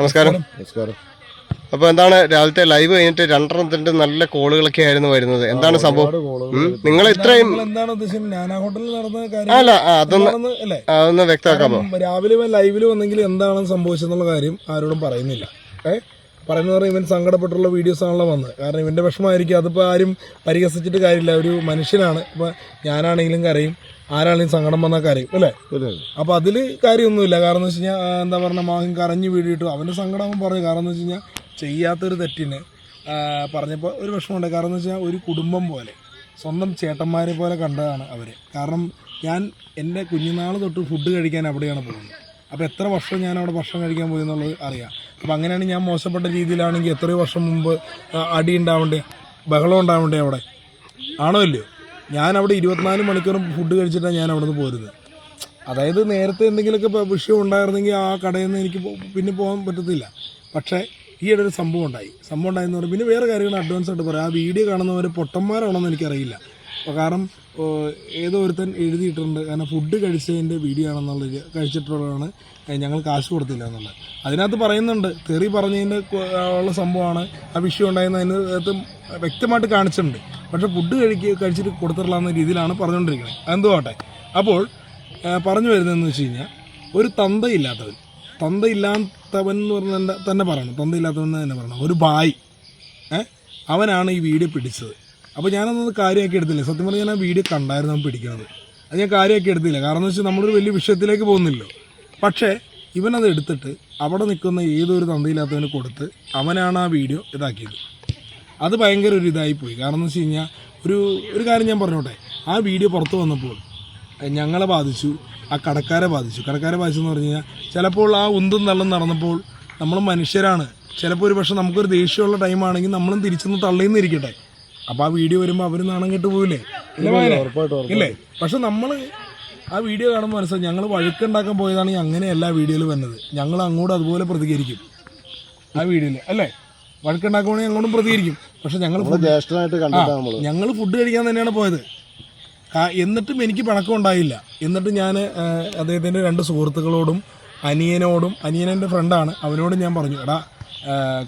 നമസ്കാരം. നമസ്കാരം. അപ്പൊ എന്താണ് രാവിലത്തെ ലൈവ് കഴിഞ്ഞിട്ട് രണ്ടെണ്ണത്തിന്റെ നല്ല കോളുകളൊക്കെ ആയിരുന്നു വരുന്നത്. എന്താണ് സംഭവം? നിങ്ങൾ ഇത്രയും എന്താണ് ഉദ്ദേശിച്ചത് നാനാ ഹോട്ടലിൽ നടന്ന കാര്യം അല്ല അതൊന്ന് വ്യക്തമാക്കാമോ? രാവിലെ ലൈവിൽ ലൈവിൽ വന്നെങ്കിൽ എന്താണ് സംഭവിച്ചെന്നുള്ള കാര്യം ആരോടും പറയുന്നില്ല. ഏ? പറയുന്ന പറഞ്ഞാൽ ഇവൻ സങ്കടപ്പെട്ടുള്ള വീഡിയോസ് ആണല്ലോ വന്നത്. കാരണം ഇവന്റെ വിഷമമായിരിക്കും. അതിപ്പോൾ ആരും പരിഹസിച്ചിട്ട് കാര്യമില്ല. ഒരു മനുഷ്യനാണ്. ഇപ്പോൾ ഞാനാണെങ്കിലും കരയും. ആരാണെങ്കിലും സങ്കടം വന്നാൽ കരയും. അല്ലേ? അപ്പോൾ അതിൽ കാര്യമൊന്നുമില്ല. കാരണം എന്ന് വെച്ച് കഴിഞ്ഞാൽ എന്താ പറഞ്ഞാൽ മകൻ കരഞ്ഞു വീടിയിട്ടു. അവന്റെ സങ്കടം അവൻ പറഞ്ഞു. കാരണം എന്ന് വെച്ച് കഴിഞ്ഞാൽ ചെയ്യാത്തൊരു തെറ്റിന് പറഞ്ഞപ്പോൾ ഒരു വിഷമമുണ്ട്. കാരണം എന്ന് വെച്ചാൽ ഒരു കുടുംബം പോലെ സ്വന്തം ചേട്ടന്മാരെ പോലെ കണ്ടതാണ് അവർ കാരണം ഞാൻ എന്റെ കുഞ്ഞുനാൾ തൊട്ട് ഫുഡ് കഴിക്കാൻ അവിടെയാണ് പോകുന്നത്. അപ്പോൾ എത്ര വർഷം ഞാൻ അവിടെ ഭക്ഷണം കഴിക്കാൻ പോയി എന്നുള്ളത് അറിയാം. അപ്പോൾ അങ്ങനെയാണ് ഞാൻ മോശപ്പെട്ട രീതിയിലാണെങ്കിൽ എത്രയോ വർഷം മുമ്പ് അടി ഉണ്ടാവണ്ടേ ബഹളം ഉണ്ടാവണ്ടേ അവിടെ? ആണോ ഇല്ലയോ? ഞാൻ അവിടെ ഇരുപത്തിനാല് മണിക്കൂറും ഫുഡ് കഴിച്ചിട്ടാണ് ഞാൻ അവിടെ നിന്ന് പോരുന്നത്. അതായത് നേരത്തെ എന്തെങ്കിലുമൊക്കെ വിഷയം ഉണ്ടായിരുന്നെങ്കിൽ ആ കടയിൽ നിന്ന് എനിക്ക് പിന്നെ പോകാൻ പറ്റത്തില്ല. പക്ഷേ ഈയിടെ ഒരു സംഭവം ഉണ്ടായി. സംഭവം ഉണ്ടായെന്ന് പറഞ്ഞാൽ പിന്നെ വേറെ കാര്യങ്ങൾ അഡ്വാൻസ് ആയിട്ട് പറയാം. ആ വീഡിയോ കാണുന്നവർ പൊട്ടന്മാരാണോന്ന് എനിക്കറിയില്ല. കാരണം ഏതോ ഒരുത്തൻ എഴുതിയിട്ടുണ്ട്. കാരണം ഫുഡ് കഴിച്ചതിന്റെ വീഡിയോ ആണെന്നുള്ളത് കഴിച്ചിട്ടുള്ളതാണ്. ഞങ്ങൾ കാശ് കൊടുത്തില്ല എന്നുള്ളത്. അതിനകത്ത് പറയുന്നുണ്ട് തെറി പറഞ്ഞതിന്റെ ഉള്ള സംഭവമാണ്. ആ വിഷയം ഉണ്ടായെന്ന് അതിനകത്ത് വ്യക്തമായിട്ട് കാണിച്ചിട്ടുണ്ട്. പക്ഷേ ഫുഡ് കഴിക്കുക കഴിച്ചിട്ട് കൊടുത്തിട്ടില്ല എന്ന രീതിയിലാണ് പറഞ്ഞുകൊണ്ടിരിക്കുന്നത്. എന്തുവാട്ടെ അപ്പോൾ പറഞ്ഞു വരുന്നതെന്ന് വെച്ച് കഴിഞ്ഞാൽ ഒരു തന്തയില്ലാത്തവൻ. തന്തയില്ലാത്തവൻ എന്ന് പറഞ്ഞാൽ തന്നെ പറയണം. തന്തയില്ലാത്തവൻ തന്നെ പറയണം. ഒരു ബായി. അവനാണ് ഈ വീഡിയോ പിടിച്ചത്. അപ്പോൾ ഞാനൊന്നും കാര്യമാക്കി എടുത്തില്ല. സത്യം പറഞ്ഞാൽ ഞാൻ ആ വീഡിയോ കണ്ടായിരുന്നു അവൻ പിടിക്കുന്നത് അത് ഞാൻ കാര്യമാക്കി എടുത്തില്ല. കാരണം എന്ന് വെച്ചാൽ നമ്മളൊരു വലിയ വിഷയത്തിലേക്ക് പോകുന്നില്ലോ പക്ഷേ ഇവനത് എടുത്തിട്ട് അവിടെ നിൽക്കുന്ന ഏതൊരു തന്തയില്ലാത്തവന് കൊടുത്ത് അവനാണ് ആ വീഡിയോ ഇതാക്കിയത്. അത് ഭയങ്കര ഒരു പോയി. കാരണം എന്ന് വെച്ച് കഴിഞ്ഞാൽ ഒരു ഒരു കാര്യം ഞാൻ പറഞ്ഞോട്ടെ. ആ വീഡിയോ പുറത്ത് വന്നപ്പോൾ ഞങ്ങളെ ബാധിച്ചു ആ കടക്കാരെ ബാധിച്ചു. കടക്കാരെ ബാധിച്ചു എന്ന് പറഞ്ഞു കഴിഞ്ഞാൽ ചിലപ്പോൾ ആ ഉന്തും തള്ളും നടന്നപ്പോൾ നമ്മൾ മനുഷ്യരാണ്. ചിലപ്പോൾ ഒരു പക്ഷേ നമുക്കൊരു ദേഷ്യമുള്ള ടൈമാണെങ്കിൽ നമ്മളും തിരിച്ചൊന്ന് തള്ളിന്നിരിക്കട്ടെ. അപ്പോൾ ആ വീഡിയോ വരുമ്പോൾ അവർ നാണം കെട്ട് പോവില്ലേ? ഇല്ലേ പക്ഷെ നമ്മൾ ആ വീഡിയോ കാണുമ്പോൾ മനസ്സിലായി ഞങ്ങൾ വഴുക്കുണ്ടാക്കാൻ പോയതാണ് അങ്ങനെയല്ല എല്ലാ വീഡിയോയിൽ വന്നത്. ഞങ്ങൾ അങ്ങോട്ട് അതുപോലെ പ്രതികരിക്കും. ആ വീഡിയോയിൽ അല്ലേ? വഴക്കുണ്ടാക്കുവാണെങ്കിൽ അങ്ങോട്ടും പ്രതികരിക്കും. പക്ഷെ ഞങ്ങൾ ഞങ്ങൾ ഫുഡ് കഴിക്കാൻ തന്നെയാണ് പോയത്. എന്നിട്ടും എനിക്ക് പണക്കം ഉണ്ടായില്ല. എന്നിട്ട് ഞാൻ അദ്ദേഹത്തിന്റെ രണ്ട് സുഹൃത്തുക്കളോടും അനിയനോടും അനിയനെന്റെ ഫ്രണ്ടാണ് അവനോടും ഞാൻ പറഞ്ഞു എടാ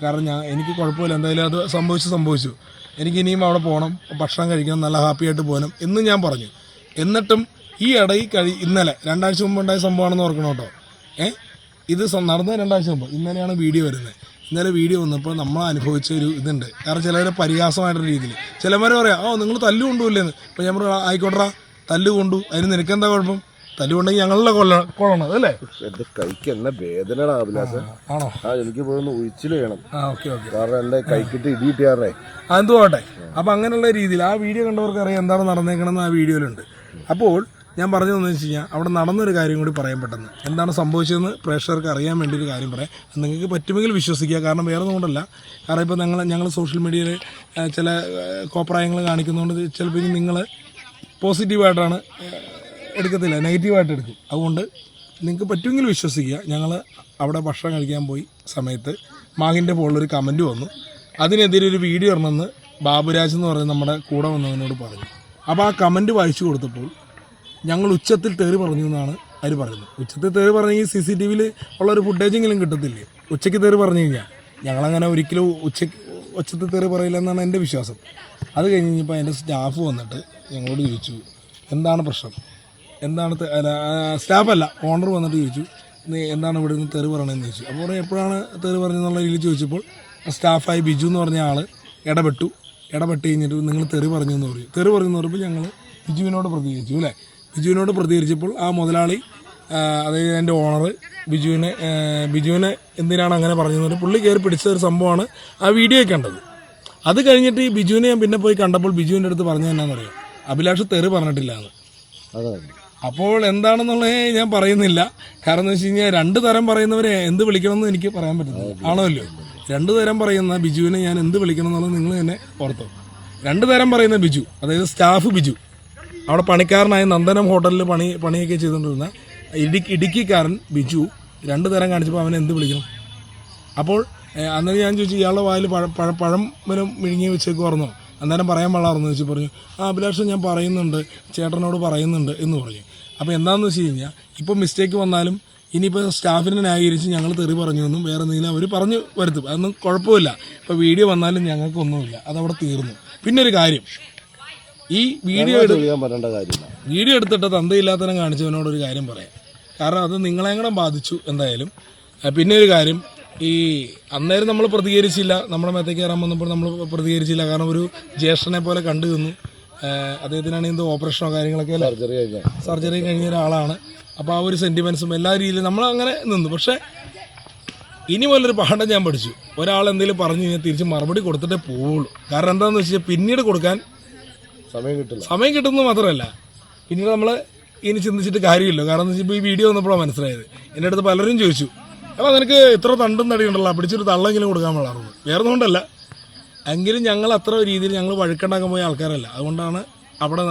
കാരണം ഞാൻ എനിക്ക് കുഴപ്പമില്ല. എന്തായാലും അത് സംഭവിച്ചു സംഭവിച്ചു. എനിക്ക് ഇനിയും അവിടെ പോകണം ഭക്ഷണം കഴിക്കണം നല്ല ഹാപ്പി ആയിട്ട് പോകണം എന്നും ഞാൻ പറഞ്ഞു. എന്നിട്ടും ഈ ഇടയിൽ കഴി ഇന്നലെ രണ്ടാഴ്ച മുമ്പ് ഉണ്ടായ സംഭവമാണെന്ന് ഓർക്കണം കേട്ടോ. ഏ? ഇത് നടന്നത് നടന്ന രണ്ടാഴ്ച മുമ്പ്. ഇന്നലെയാണ് വീഡിയോ വരുന്നത്. ഇന്നലെ വീഡിയോ വന്നപ്പോൾ നമ്മൾ അനുഭവിച്ച ഒരു ഇതുണ്ട്. കാരണം ചിലവരെ പരിഹാസമായിട്ടുള്ള രീതിയിൽ. ചിലവർ പറയാം ഓ നിങ്ങൾ തല്ലു കൊണ്ടുപോയില്ലെന്ന് അപ്പോൾ ഞാൻ പറഞ്ഞു ആയിക്കോട്ടെ തല്ലു കൊണ്ടു. അതിന് നിനക്കെന്താ കുഴപ്പം? തല്ലു കൊണ്ടെങ്കിൽ ഞങ്ങളുടെ കൊല്ല കൊള്ളണം അല്ലേ? എന്റെ കൈക്ക് എന്നെ അഭിലാഷ. ആണോ? ആ എനിക്ക് പോയി ഒന്ന് ഉഴിച്ചിൽ ചെയ്യണം ആ ഓക്കെ ഓക്കെ. കാരണം എന്റെ കൈക്കിട്ട് ഇടി കിട്ടിയാറേ അതെന്തോ ആട്ടെ അപ്പൊ അങ്ങനെയുള്ള രീതിയിൽ ആ വീഡിയോ കണ്ടവർക്ക് അറിയാം എന്താണ് നടന്നേക്കണമെന്ന് ആ വീഡിയോയിലുണ്ട്. അപ്പോൾ ഞാൻ പറഞ്ഞതെന്ന് വെച്ച് കഴിഞ്ഞാൽ അവിടെ നടന്നൊരു കാര്യം കൂടി പറയാൻ പെട്ടെന്ന്. എന്താണ് സംഭവിച്ചതെന്ന് പ്രേക്ഷകർക്ക് അറിയാൻ വേണ്ടി ഒരു കാര്യം പറയാം. നിങ്ങൾക്ക് പറ്റുമെങ്കിൽ വിശ്വസിക്കുക. കാരണം വേറെ ഒന്നുകൊണ്ടല്ല കാരണം ഇപ്പോൾ ഞങ്ങൾ ഞങ്ങൾ സോഷ്യൽ മീഡിയയിൽ ചില കോപ്രായങ്ങൾ കാണിക്കുന്നതുകൊണ്ട് ചിലപ്പോൾ നിങ്ങൾ പോസിറ്റീവായിട്ടാണ് എടുക്കത്തില്ല. നെഗറ്റീവായിട്ട് എടുക്കും. അതുകൊണ്ട് നിങ്ങൾക്ക് പറ്റുമെങ്കിൽ വിശ്വസിക്കുക. ഞങ്ങൾ അവിടെ ഭക്ഷണം കഴിക്കാൻ പോയി സമയത്ത് മാഹിന്റെ പോലുള്ളൊരു കമന്റ് വന്നു. അതിനെതിരെ ഒരു വീഡിയോ ഇടണമെന്ന് ബാബുരാജ് എന്ന് പറയുന്ന നമ്മുടെ കൂടെ വന്നവനോട് പറഞ്ഞു. അപ്പോൾ ആ കമന്റ് വായിച്ചു കൊടുത്തപ്പോൾ ഞങ്ങൾ ഉച്ചത്തിൽ തേറി പറഞ്ഞു എന്നാണ് അവർ പറയുന്നത്. ഉച്ചത്തിൽ തേറി പറഞ്ഞെങ്കിൽ സി സി ടി വിയിൽ ഉള്ളൊരു ഫുട്ടേജെങ്കിലും കിട്ടത്തില്ലേ? ഉച്ചയ്ക്ക് തേറി പറഞ്ഞു കഴിഞ്ഞാൽ ഞങ്ങളങ്ങനെ ഒരിക്കലും ഉച്ചയ്ക്ക് ഉച്ചത്തിൽ തേറി പറയില്ല എന്നാണ് എന്റെ വിശ്വാസം. അത് കഴിഞ്ഞ് കഴിഞ്ഞപ്പോൾ എന്റെ സ്റ്റാഫ് വന്നിട്ട് ഞങ്ങളോട് ചോദിച്ചു എന്താണ് പ്രശ്നം? എന്താണ് സ്റ്റാഫല്ല. ഓണർ വന്നിട്ട് ചോദിച്ചു നീ എന്താണ് ഇവിടെ നിന്ന് തെറി പറയണതെന്ന് ചോദിച്ചു. അപ്പോൾ പറഞ്ഞു, എപ്പോഴാണ് തെറി പറഞ്ഞതെന്നുള്ള രീതിയിൽ ചോദിച്ചപ്പോൾ സ്റ്റാഫായി ബിജു എന്ന് പറഞ്ഞ ആൾ ഇടപെട്ടു. ഇടപെട്ട് കഴിഞ്ഞിട്ട് നിങ്ങൾ തെറി പറഞ്ഞു എന്ന് പറയും. തെറി പറഞ്ഞു എന്ന് പറയുമ്പോൾ ഞങ്ങൾ ബിജുവിനോട് പ്രതികരിച്ചു അല്ലേ? ബിജുവിനോട് പ്രതികരിച്ചപ്പോൾ ആ മുതലാളി അതായത് എന്റെ ഓണർ ബിജുവിനെ ബിജുവിനെ എന്തിനാണ് അങ്ങനെ പറഞ്ഞതെന്ന് പുള്ളി കയറി പിടിച്ച ഒരു സംഭവമാണ് ആ വീഡിയോ കണ്ടത്. അത് കഴിഞ്ഞിട്ട് ഈ ബിജുവിനെ ഞാൻ പിന്നെ പോയി കണ്ടപ്പോൾ ബിജുവിന്റെ അടുത്ത് പറഞ്ഞത് എന്നാണെന്നറിയാം അഭിലാഷ് തെറി പറഞ്ഞിട്ടില്ല എന്ന്. അപ്പോൾ എന്താണെന്നുള്ളത് ഞാൻ പറയുന്നില്ല. കാരണം എന്ന് വെച്ച് കഴിഞ്ഞാൽ രണ്ട് തരം പറയുന്നവരെ എന്ത് വിളിക്കണമെന്ന് എനിക്ക് പറയാൻ പറ്റുന്നു ആണല്ലോ? രണ്ട് തരം പറയുന്ന ബിജുവിനെ ഞാൻ എന്ത് വിളിക്കണം എന്നുള്ളത് നിങ്ങൾ തന്നെ ഓർത്തോ. രണ്ട് തരം പറയുന്ന ബിജു അതായത് സ്റ്റാഫ് ബിജു. അവിടെ പണിക്കാരനായ നന്ദനം ഹോട്ടലിൽ പണി പണിയൊക്കെ ചെയ്തുകൊണ്ടിരുന്ന ഇടുക്കി ഇടുക്കിക്കാരൻ ബിജു രണ്ട് തരം കാണിച്ചപ്പോൾ അവനെ എന്ത് വിളിക്കണം? അപ്പോൾ അന്നേരം ഞാൻ ചോദിച്ചു ഇയാളുടെ വായിൽ പഴ പഴ പഴം വരും മിഴുങ്ങി വെച്ചേക്ക് പറഞ്ഞോ. അന്നേരം പറയാൻ പാടാറെന്ന് ചോദിച്ചു പറഞ്ഞു. ആ അഭിലാഷം ഞാൻ പറയുന്നുണ്ട്. ചേട്ടനോട് പറയുന്നുണ്ട് എന്ന് പറഞ്ഞു. അപ്പോൾ എന്താണെന്ന് വെച്ച് കഴിഞ്ഞാൽ ഇപ്പോൾ മിസ്റ്റേക്ക് വന്നാലും ഇനിയിപ്പോൾ സ്റ്റാഫിനെ ന്യായീകരിച്ച് ഞങ്ങൾ തെറി പറഞ്ഞു എന്നും വേറെ എന്തെങ്കിലും അവർ പറഞ്ഞു വരുത്തും. അതൊന്നും കുഴപ്പമില്ല. ഇപ്പോൾ വീഡിയോ വന്നാലും ഞങ്ങൾക്കൊന്നുമില്ല. അതവിടെ തീർന്നു. പിന്നെ ഒരു കാര്യം. ഈ വീഡിയോ വീഡിയോ എടുത്തിട്ട് തന്തയില്ലാത്തനം കാണിച്ചവനോടൊരു കാര്യം പറയാം. കാരണം അത് നിങ്ങളെയും കൂടെ ബാധിച്ചു എന്തായാലും. പിന്നെ ഒരു കാര്യം. ഈ അന്നേരം നമ്മൾ പ്രതികരിച്ചില്ല. നമ്മുടെ മേത്തേക്ക് കയറാൻ വന്നപ്പോൾ നമ്മൾ പ്രതികരിച്ചില്ല. കാരണം ഒരു ജ്യേഷ്ഠനെ പോലെ കണ്ടു നിന്നു. ആ, അദ്ദേഹത്തിനാണെങ്കിൽ എന്തോ ഓപ്പറേഷനോ കാര്യങ്ങളൊക്കെ സർജറി സർജറി കഴിഞ്ഞ ഒരാളാണ്. അപ്പോൾ ആ ഒരു സെന്റിമെൻസും എല്ലാ രീതിയിലും നമ്മൾ അങ്ങനെ നിന്നു. പക്ഷേ ഇനി പോലൊരു പാഠം ഞാൻ പഠിച്ചു. ഒരാൾ എന്തെങ്കിലും പറഞ്ഞു കഴിഞ്ഞാൽ തിരിച്ച് മറുപടി കൊടുത്തിട്ടേ പോവുള്ളൂ. കാരണം എന്താണെന്ന് വെച്ചാൽ പിന്നീട് കൊടുക്കാൻ സമയം കിട്ടില്ല. സമയം കിട്ടുന്നത് മാത്രമല്ല. പിന്നീട് നമ്മൾ ഇനി ചിന്തിച്ചിട്ട് കാര്യമില്ല കാരണം എന്ന് വെച്ചാൽ ഈ വീഡിയോ വന്നപ്പോഴാണ് മനസ്സിലായത്. എന്റെ അടുത്ത് പലരും ചോദിച്ചു അപ്പോൾ നിനക്ക് ഇത്ര തണ്ടും തടിയുണ്ടല്ലോ പിടിച്ചൊരു തള്ളെങ്കിലും കൊടുക്കാൻ പാടാറുള്ളൂ വേറെ ഒന്നുകൊണ്ടല്ല എങ്കിലും ഞങ്ങൾ അത്ര രീതിയിൽ ഞങ്ങൾ വഴുക്കുണ്ടാക്കാൻ പോയ ആൾക്കാരല്ല. അതുകൊണ്ടാണ് അവിടെ